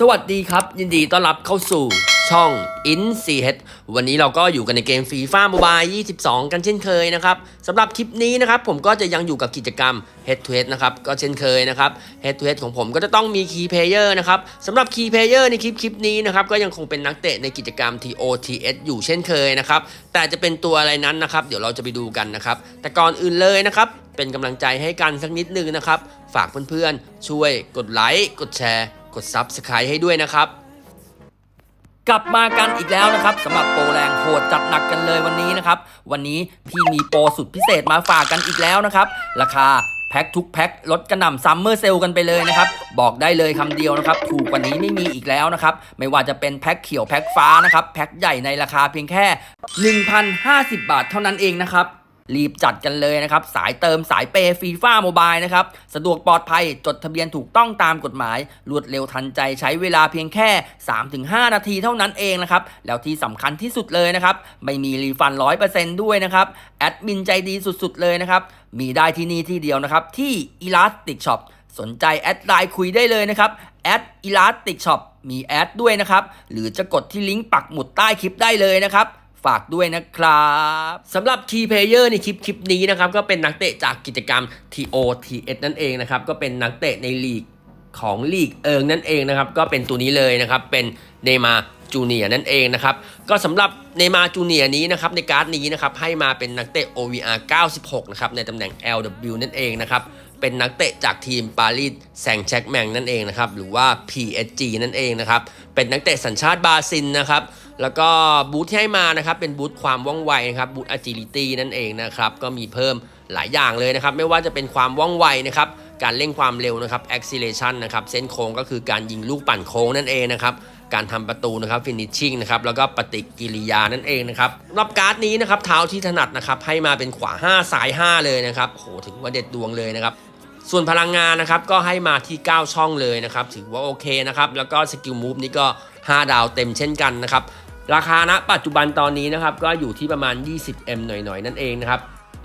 สวัสดีครับ ยินดีต้อนรับเข้าสู่ช่อง In c h วันนี้เราก็อยู่กันในเกมฟีฟ่าโมบาย 22 กันเช่นเคยนะครับสำหรับคลิปนี้นะครับผมก็จะยังอยู่กับกิจกรรม Head to Head นะครับก็เช่นเคยนะครับ Head to Head ของผมก็จะต้องมี Key Player นะครับสำหรับ Key Player ในคลิปคลิปนี้นะครับก็ยังคงเป็นนักเตะในกิจกรรม TOTS อยู่เช่นเคยนะครับแต่จะเป็นตัวอะไรนั้นนะครับเดี๋ยวเราจะไปดูกันนะครับแต่ก่อนอื่นเลยนะครับเป็นกำลังใจให้กันสักนิดนึงนะครับฝากเพื่อนๆช่วยกดไลค์กดแชร์ กด Subscribe ให้ด้วยนะครับ กลับมากันอีกแล้วนะครับสำหรับโปรแรงโหดจัดหนักกันเลยวันนี้นะครับ วันนี้พี่มีโปรสุดพิเศษมาฝากกันอีกแล้วนะครับ ราคาแพ็คทุกแพ็คลดกระหน่ำซัมเมอร์เซลกันไปเลยนะครับ บอกได้เลยคำเดียวนะครับ ถูกกว่านี้ไม่มีอีกแล้วนะครับ ไม่ว่าจะเป็นแพ็คเขียวแพ็คฟ้านะครับ แพ็คใหญ่ในราคาเพียงแค่ 1,050 บาทเท่านั้นเองนะครับ รีบจัดกันเลยนะครับ สายเติมสายเปย์ฟีฟ่าโมบายนะครับ สะดวกปลอดภัยจดทะเบียนถูกต้องตามกฎหมาย รวดเร็วทันใจใช้เวลาเพียงแค่ 3-5 นาทีเท่านั้นเองนะครับ แล้วที่สำคัญที่สุดเลยนะครับ ไม่มีรีฟัน 100%ด้วยนะครับ แอดมินใจดีสุดๆเลยนะครับ มีได้ที่นี่ที่เดียวนะครับ ที่ Elastic Shop สนใจแอดไลน์คุยได้เลยนะครับแอด Elastic Shop มีแอดด้วยนะครับ หรือจะกดที่ลิงก์ปักหมุดใต้คลิปได้เลยนะครับ ฝากด้วยนะครับสำหรับ Key Player ในคลิปคลิปนี้นะครับก็เป็นนักเตะจากกิจกรรม TOTS นั่นเองนะครับก็เป็นนักเตะในลีกของลีกเอิงนั่นเองนะครับก็เป็นตัวนี้เลยนะครับเป็นเนมาจูเนียนั่นเองนะครับก็สำหรับเนมาจูเนียนี้นะครับในการ์ดนี้นะครับให้มาเป็นนักเตะ OVR 96 นะครับในตำแหน่ง LW นั่นเองนะครับเป็นนักเตะจากทีมปารีสแซงต์แช็กแมงนั่นเองนะครับหรือว่า PSG นั่นเองนะครับเป็นนักเตะสัญชาติบราซิลนะครับ แล้วก็บูธที่ให้มานะครับเป็นบูธความว่องไวนะครับบูธ agility นั่นเองนะครับก็มีเพิ่มหลายอย่างเลยนะครับ ไม่ว่าจะเป็นความว่องไวนะครับการเร่งความเร็วนะครับ acceleration นะครับเส้นโค้งก็คือการยิงลูกปั่นโค้งนั่นเองนะครับการทำประตูนะครับ finishing นะครับแล้วก็ปฏิกิริยานั่นเองนะครับรับการ์ดนี้นะครับเท้าที่ถนัดนะครับให้มาเป็นขวา5ซ้าย 5 เลยนะครับโหถือว่าเด็ดดวงเลยนะครับส่วนพลังงานนะครับก็ให้มาที่ 9 ช่องเลยนะครับถือว่าโอเคนะครับแล้วก็สกิลมูฟนี้ก็ 5 ดาวเต็มเช่นกันนะครับ ราคาณปัจจุบันตอนนี้นะครับก็อยู่ที่ประมาณ 20M หน่อยๆ นั่นเองนะครับ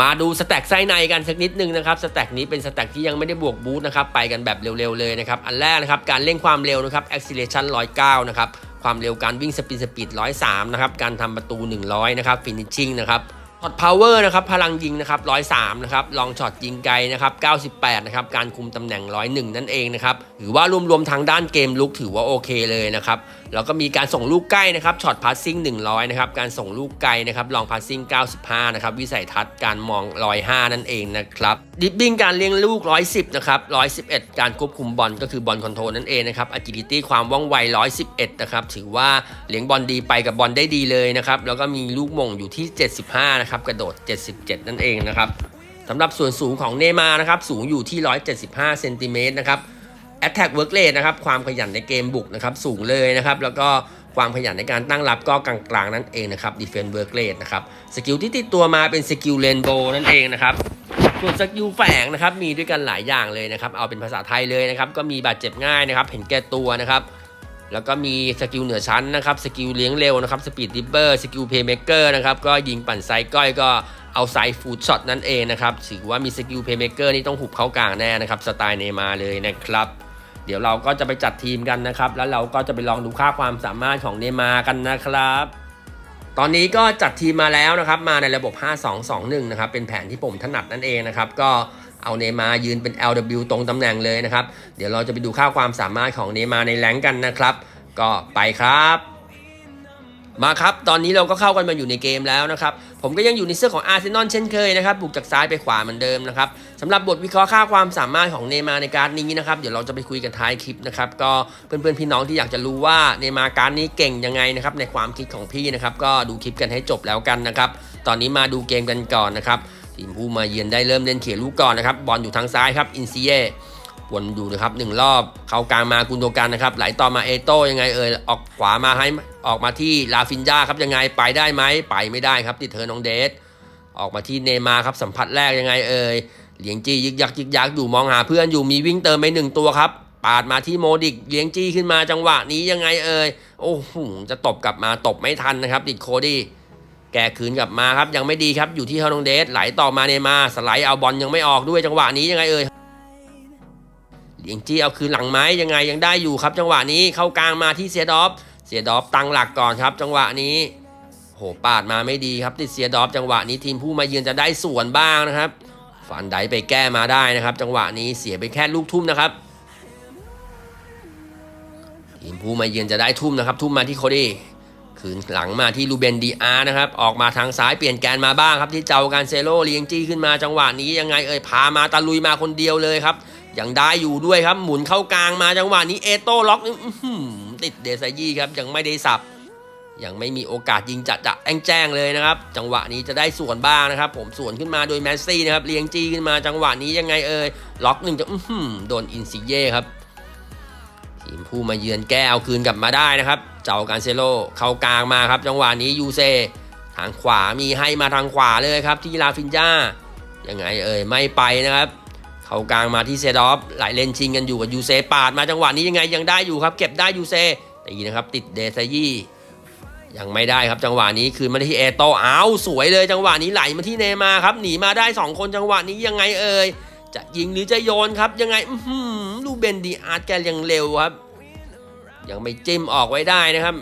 มาดูสแต็กไส้ในกันสักนิดนึงนะครับสแต็กนี้เป็นสแต็กที่ยังไม่ได้บวกบูทนะครับไปกันแบบเร็วๆเลยนะครับ อันแรกนะครับการเร่งความเร็วนะครับ acceleration 109 นะครับ ความเร็วการวิ่งสปีดสปีด103 นะครับ การทำประตู 100 นะครับ finishing นะครับช็อตพาวเวอร์นะครับพลังยิงนะครับ103นะครับลองช็อตยิงไกลนะครับ98นะครับการคุมตำแหน่ง 101 นั่นเองนะครับหรือว่ารวมๆทางด้านเกมลุกถือว่าโอเคเลยนะครับแล้วก็มีการส่งลูกใกล้นะครับช็อตพาสซิ่ง100นะครับการส่งลูกไกลนะครับลองพาสซิ่ง95นะครับวิสัยทัศน์การมอง 105 นั่นเองนะครับดิฟบิ้งการเลี้ยงลูก 110นะครับ111 การควบคุมบอลก็คือบอลคอนโทรลนั่นเองนะครับ agility ความว่องไว 111นะครับถือว่าเลี้ยงบอลดีไปกับบอลได้ดีเลยนะครับแล้วก็มีลูกมงอยู่ที่ 75นะครับกระโดด 77 นั่นเองนะครับสำหรับส่วนสูงของเนมานะครับสูงอยู่ที่ 175เซนติเมตรนะครับ Attack Work Rate นะครับความขยันในเกมบุกนะครับสูงเลยนะครับแล้วก็ความขยันในการตั้งรับก็กลางๆนั่นเองนะครับ Defense Work Rate นะครับสกิลที่ติดตัวมาเป็นสกิลเรนโบนั่นเองนะครับส่วนสกิลแฝงนะครับมีด้วยกันหลายอย่างเลยนะครับเอาเป็นภาษาไทยเลยนะครับก็มีบาดเจ็บง่ายนะครับเห็นแก่ตัวนะครับแล้วก็มีสกิลเหนือชั้นนะครับสกิลเลี้ยงเร็วนะครับสปีดดิบเบอร์สกิลเพย์เมเกอร์นะครับก็ยิงปั่นไซก้อยก็เอาไซฟูดช็อตนั่นเองนะครับถือว่ามีสกิลเพย์เมเกอร์นี่ต้องหุบเข้ากลางแน่นะครับสไตล์เนมาเลยนะครับ เดี๋ยวเราก็จะไปจัดทีมกันนะครับ แล้วเราก็จะไปลองดูค่าความสามารถของเนมากันนะครับ ตอนนี้ก็จัดทีมมาแล้วนะครับ มาในระบบ 5-2-2-1 นะครับ เป็นแผนที่ผมถนัดนั่นเองนะครับ ก็เอาเนมายืนเป็น LW ตรงตำแหน่งเลยนะครับ เดี๋ยวเราจะไปดูค่าความสามารถของเนมาในแรงกันนะครับ ก็ไปครับ มาครับตอนนี้เราก็เข้ากันมาอยู่ในเกมแล้วนะครับ ผมก็ยังอยู่ในเสื้อของอาร์เซนอลเช่นเคยนะครับบุกจากซ้ายไปขวาเหมือนเดิมนะครับสำหรับบทวิเคราะห์ค่าความสามารถของเนมาร์ในการดนี้นะครับเดี๋ยวเราจะไปคุยกันท้ายคลิปนะครับก็เพื่อนๆพี่น้องที่อยากจะรู้ว่าเนมาร์การดนี้เก่งยังไงนะครับในความคิดของพี่นะครับก็ดูคลิปกันให้จบแล้วกันนะครับตอนนี้มาดูเกมกันก่อนนะครับทีมผู้มาเยือนได้เริ่มเล่นเขียลูกก่อนนะครับบอลอยู่ทางซ้ายครับอินซีเย่ วนอยู่นะครับหนึ่งรอบเข้ากลางมากุนโดกันนะครับไหลต่อมาเอโต้ยังไงเอ่ยออกขวามาให้ออกมาที่ลาฟินยาครับยังไงไปได้ไหมไปไม่ได้ครับติดเธอน้องเดชออกมาที่เนมาครับสัมผัสแรกยังไงเอ่ยเลี้ยงจี้ยึกยักยึกยักอยู่มองหาเพื่อนอยู่มีวิ่งเติมไปหนึ่งตัวครับปาดมาที่โมดิกเลี้ยงจี้ขึ้นมาจังหวะนี้ยังไงเอ่ยโอ้โหจะตบกลับมาตบไม่ทันนะครับติดโคดี้แกคืนกลับมาครับยังไม่ดีครับอยู่ที่เฮานองเดสไหลต่อมาเนมาสไลด์เอาบอลยังไม่ออกด้วยจังหวะนี้ยังไงเอ่ย เลียงจี้เอาคืนหลังไหมยังไงยังได้อยู่ครับ จังหวะนี้เข้ากลางมาที่เสียดอฟเสียดอฟตั้งหลักก่อนครับ จังหวะนี้โหปาดมาไม่ดีครับ ติดเสียดอฟจังหวะนี้ทีมผู้มาเยือนจะได้ส่วนบ้างนะครับ ฟันไดไปแก้มาได้นะครับ จังหวะนี้เสียไปแค่ลูกทุ่มนะครับทีมผู้มาเยือนจะได้ทุ่มนะครับ ทุ่มมาที่โคดี้คืนหลังมาที่ลูเบนดีอาร์นะครับ ออกมาทางซ้ายเปลี่ยนแกนมาบ้างครับที่เจ้าการเซโลเลียงจี้ขึ้นมาจังหวะนี้ยังไงเอ่ยพามาตะลุยมาคนเดียวเลยครับ ยังได้อยู่ด้วยครับ หมุนเข้ากลางมาจังหวะนี้เอโต้ล็อกอื้อหือติดเดซายี่ครับยังไม่ได้สับ ยังไม่มีโอกาสยิงจัดจะแองแจ้งเลยนะครับ จังหวะนี้จะได้ส่วนบ้างนะครับ ผมส่วนขึ้นมาโดยแมสซี่นะครับเลียงจี้ขึ้นมาจังหวะนี้ยังไงเอ่ยล็อกหนึ่งจะอื้อหือโดนอินซิเย่ครับทีมผู้มาเยือนแก้เอาคืนกลับมาได้นะครับ เจ้าการเซโลเข้ากลางมาครับ จังหวะนี้ยูเซทางขวามีให้มาทางขวาเลยครับที่ลาฟินจ้ายังไงเอ่ยไม่ไปนะครับ เขากลางมาที่เซดอฟหลายเลนชิงกันอยู่กับยูเซปาดมาจังหวะนี้ยังไงยังได้อยู่ครับ เก็บได้ยูเซตีนะครับติดเดซายี่ยังไม่ได้ครับจังหวะนี้คืนมาที่เอโตอ้าวสวยเลยจังหวะนี้ไหลมาที่เนยมาครับหนีมาได้สองคนจังหวะนี้ยังไงเอ่ยจะยิงหรือจะโยนครับยังไงอืดูเบนดีอาร์ตแกยังเร็วครับ ยังไม่จิ้มออกไว้ได้นะครับ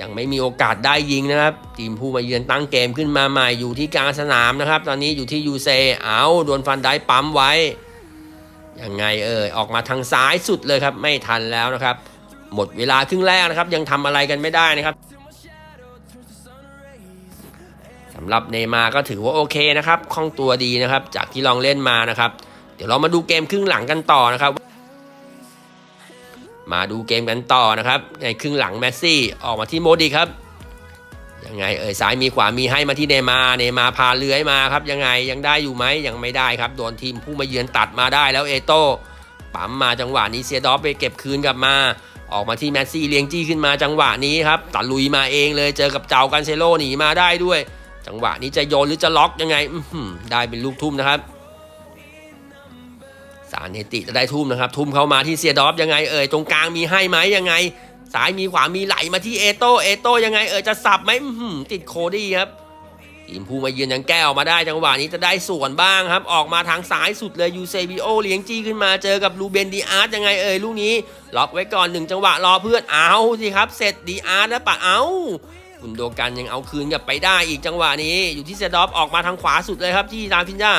ยังไม่มีโอกาสได้ยิงนะครับ ทีมผู้มาเยือนตั้งเกมขึ้นมาใหม่อยู่ที่กลางสนามนะครับ ตอนนี้อยู่ที่ยูเซเอาโดนฟันได้ปั๊มไว้ ยังไงเอ่ยออกมาทางซ้ายสุดเลยครับ ไม่ทันแล้วนะครับ หมดเวลาครึ่งแรกนะครับ ยังทำอะไรกันไม่ได้นะครับสำหรับเนมาก็ถือว่าโอเคนะครับคล่องตัวดีนะครับ จากที่ลองเล่นมานะครับ เดี๋ยวเรามาดูเกมครึ่งหลังกันต่อนะครับ มาดูเกมกันต่อนะครับ ในครึ่งหลังแมสซี่ออกมาที่โมดีครับยังไงเอ่ยซ้ายมีขวามีให้มาที่เนมาเนมาพาเลื้อยมาครับ ยังไงยังได้อยู่ไหมยังไม่ได้ครับโดนทีมผู้มาเยือนตัดมาได้แล้วเอโต้ปั๊มมาจังหวะนี้เซียดอฟไปเก็บคืนกลับมา ออกมาที่แมสซี่เลี้ยงจี้ขึ้นมาจังหวะนี้ครับตัดลุยมาเองเลยเจอกับเจ้ากันเซโลหนีมาได้ด้วย จังหวะนี้จะโยนหรือจะล็อกยังไงอืได้เป็นลูกทุ่มนะครับารเนติจะได้ทุ่มนะครับ ทุ่มเข้ามาที่เซียดอฟยังไงเอ่ยตรงกลางมีให้ไหมยังไงสายมีขวามีไหลมาที่เอโต้เอโต้ยังไงเอ่ยจะสับไหมติดโคดี้ครับทีมผู้มาเยือนยังแก้ออกมาได้จังหวะนี้จะได้ส่วนบ้างครับ ออกมาทางซ้ายสุดเลยยูเซบิโอเลี้ยงจี้ขึ้นมาเจอกับลูเบนดีอาร์ตยังไงเอ่ยลูกนี้ ล็อกไว้ก่อนหนึ่งจังหวะรอเพื่อนเอาสิครับ เสร็จดีอาร์ตแล้วปะเอาคุณโดกันยังเอาคืนกลับไปได้อีกจังหวะนี้ อยู่ที่เซดอฟออกมาทางขวาสุดเลยครับที่ลาฟินยา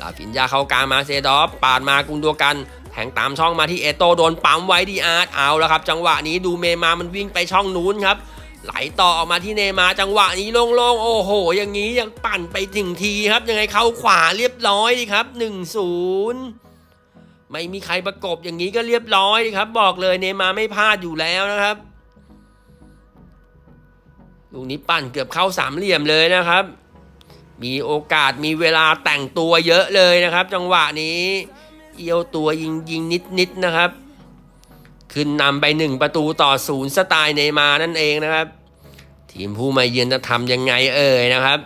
ลาฟินยาเข้ากลางมาเซดอฟปาดมากุนตัวกันแทงตามช่องมาที่เอโตโดนปั๊มไว้ดีอาร์ตเอาแล้วครับ จังหวะนี้ดูเมมามันวิ่งไปช่องนู้นครับ ไหลต่อออกมาที่เนมาจังหวะนี้โล่งๆโอ้โห อย่างนี้ยังปั่นไปถึงทีครับ ยังไงเข้าขวาเรียบร้อยดีครับ1-0ไม่มีใครประกบอย่างนี้ก็เรียบร้อยดีครับ บอกเลยเนมาไม่พลาดอยู่แล้วนะครับลูกนี้ปั่นเกือบเข้าสามเหลี่ยมเลยนะครับ มีโอกาสมีเวลาแต่งตัวเยอะเลยนะครับ จังหวะนี้เอียวตัวยิงยิงนิดนิดๆนะครับ ขึ้นนำไปหนึ่งประตูต่อศูนย์สไตล์เนย์มานั่นเองนะครับ ทีมผู้มาเยือนจะทำยังไงเอ่ยนะครับ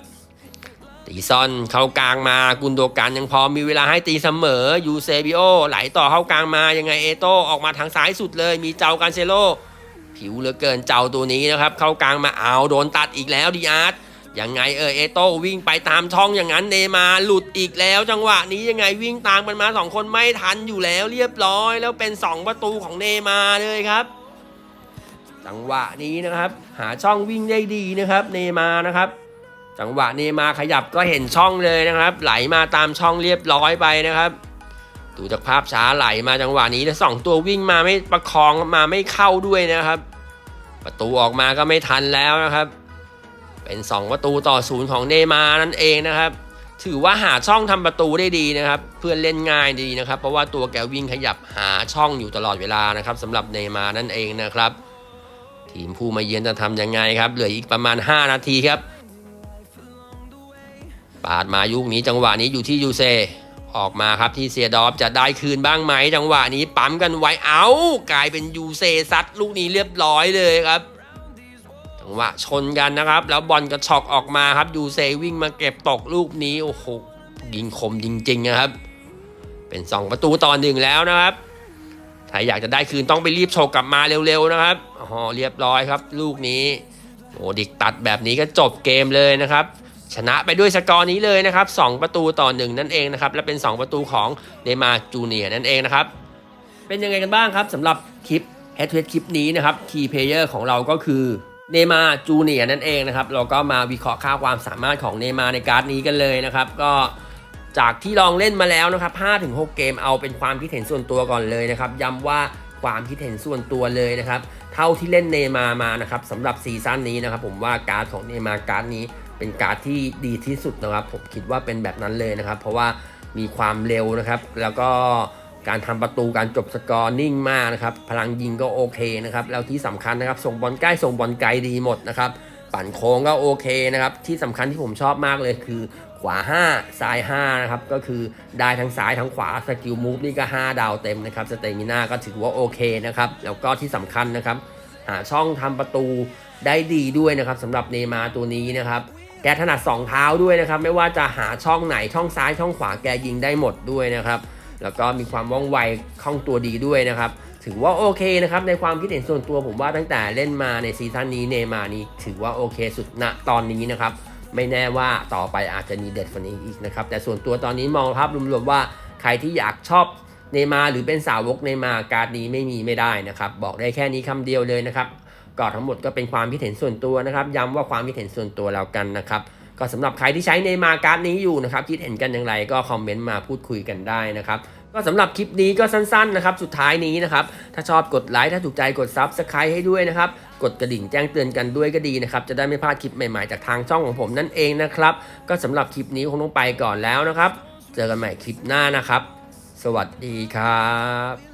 ตีซอนเข้ากลางมากุนโดกันยังพอมีเวลาให้ตีเสมอยูเซบิโอไหลต่อเข้ากลางมายังไงเอโตออกมาทางซ้ายสุดเลย มีเจ้ากันเซโลผิวเหลือเกินเจ้าตัวนี้นะครับ เข้ากลางมาเอาโดนตัดอีกแล้วดีอาร์ต ยังไงเออเอโต้วิ่งไปตามช่องอย่างนั้นเนมาร์หลุดอีกแล้วจังหวะนี้ยังไงวิ่งตามกันมาสองคนไม่ทันอยู่แล้วเรียบร้อย แล้วเป็น 2 ประตูของเนมาเลยครับ จังหวะนี้นะครับ หาช่องวิ่งได้ดีนะครับ เนมานะครับ จังหวะเนมาขยับก็เห็นช่องเลยนะครับ ไหลมาตามช่องเรียบร้อยไปนะครับดูจากภาพช้าไหลมาจังหวะนี้แล้วสองตัววิ่งมาไม่ประคองมาไม่เข้าด้วยนะครับ ประตูออกมาก็ไม่ทันแล้วนะครับ เป็น 2 ประตูต่อศูนย์ของเนย์มานั่นเองนะครับ ถือว่าหาช่องทำประตูได้ดีนะครับ เพื่อนเล่นง่ายดีนะครับ เพราะว่าตัวแกวิ่งขยับหาช่องอยู่ตลอดเวลานะครับสำหรับเนย์มานั่นเองนะครับ ทีมผู้มาเยือนจะทำยังไงครับเหลืออีกประมาณ 5 นาทีครับปาดมายุคนี้จังหวะนี้อยู่ที่ยูเซออกมาครับที่เซียดอฟจะได้คืนบ้างไหมจังหวะนี้ปั๊มกันไว้เอากลายเป็นยูเซซัดลูกนี้เรียบร้อยเลยครับ งหวะชนกันนะครับ แล้วบอลกระชอกออกมาครับยูเซวิ่งมาเก็บตกลูกนี้ โอ้โห ยิงคมจริงๆนะครับ เป็น 2 ประตูต่อหนึ่งแล้วนะครับ ถ้าอยากจะได้คืนต้องไปรีบโชกกลับมาเร็วๆนะครับอ๋อเรียบร้อยครับ ลูกนี้โอ้ดิกตัดแบบนี้ก็จบเกมเลยนะครับ ชนะไปด้วยสกอร์นี้เลยนะครับ 2 ประตูต่อ1น,นั่นเองนะครับ และเป็น 2 ประตูของเนมาร์จูเนียนั่นเองนะครับ เป็นยังไงกันบ้างครับสำหรับคลิป Head to Head คลิปนี้นะครับ Key Player ของเราก็คือ เนมาจูเนียนั่นเองนะครับ เราก็มาวิเคราะห์ค่าความสามารถของเนมาในการ์ดนี้กันเลยนะครับ ก็จากที่ลองเล่นมาแล้วนะครับ5-6 เกมเอาเป็นความคิดเห็นส่วนตัวก่อนเลยนะครับ ย้ำว่าความคิดเห็นส่วนตัวเลยนะครับ เท่าที่เล่นเนมามานะครับสำหรับซีซั่นนี้นะครับ ผมว่าการ์ดของเนมาการ์ดนี้ เป็นการ์ดที่ดีที่สุดนะครับ ผมคิดว่าเป็นแบบนั้นเลยนะครับ เพราะว่ามีความเร็วนะครับ แล้วก็ การทำประตูการจบสกอร์นิ่งมากนะครับ พลังยิงก็โอเคนะครับ แล้วที่สำคัญนะครับ ส่งบอลใกล้ส่งบอลไกลดีหมดนะครับ ปั่นโค้งก็โอเคนะครับ ที่สำคัญที่ผมชอบมากเลยคือขวา 5 ซ้าย 5 นะครับ ก็คือได้ทั้งซ้ายทั้งขวาสกิลมูฟนี่ก็ 5 ดาวเต็มนะครับ สเตมิน่าก็ถือว่าโอเคนะครับ แล้วก็ที่สำคัญนะครับ หาช่องทำประตูได้ดีด้วยนะครับสำหรับเนมาร์ตัวนี้นะครับแกถนัด2เท้าด้วยนะครับ ไม่ว่าจะหาช่องไหนช่องซ้ายช่องขวาแกยิงได้หมดด้วยนะครับ แล้วก็มีความว่องไวคล่องตัวดีด้วยนะครับ ถือว่าโอเคนะครับ ในความคิดเห็นส่วนตัวผมว่าตั้งแต่เล่นมาในซีซั่นนี้เนย์มานี้ถือว่าโอเคสุดณตอนนี้นะครับ ไม่แน่ว่าต่อไปอาจจะมีเด็ดฟันนี้อีกนะครับ แต่ส่วนตัวตอนนี้มองภาพรวมๆว่าใครที่อยากชอบเนย์มาหรือเป็นสาวกเนย์มาการ์ดนี้ไม่มีไม่ได้นะครับ บอกได้แค่นี้คำเดียวเลยนะครับก็ทั้งหมดก็เป็นความคิดเห็นส่วนตัวนะครับ ย้ำว่าความคิดเห็นส่วนตัวแล้วกันนะครับ ก็สำหรับใครที่ใช้เนมาการ์ดนี้อยู่นะครับคิดเห็นกันอย่างไรก็คอมเมนต์มาพูดคุยกันได้นะครับก็สำหรับคลิปนี้ก็สั้นๆนะครับสุดท้ายนี้นะครับถ้าชอบกดไลค์ถ้าถูกใจกดซับสไครต์ให้ด้วยนะครับกดกระดิ่งแจ้งเตือนกันด้วยก็ดีนะครับจะได้ไม่พลาดคลิปใหม่ๆจากทางช่องของผมนั่นเองนะครับก็สำหรับคลิปนี้คงต้องไปก่อนแล้วนะครับ เจอกันใหม่คลิปหน้านะครับ สวัสดีครับ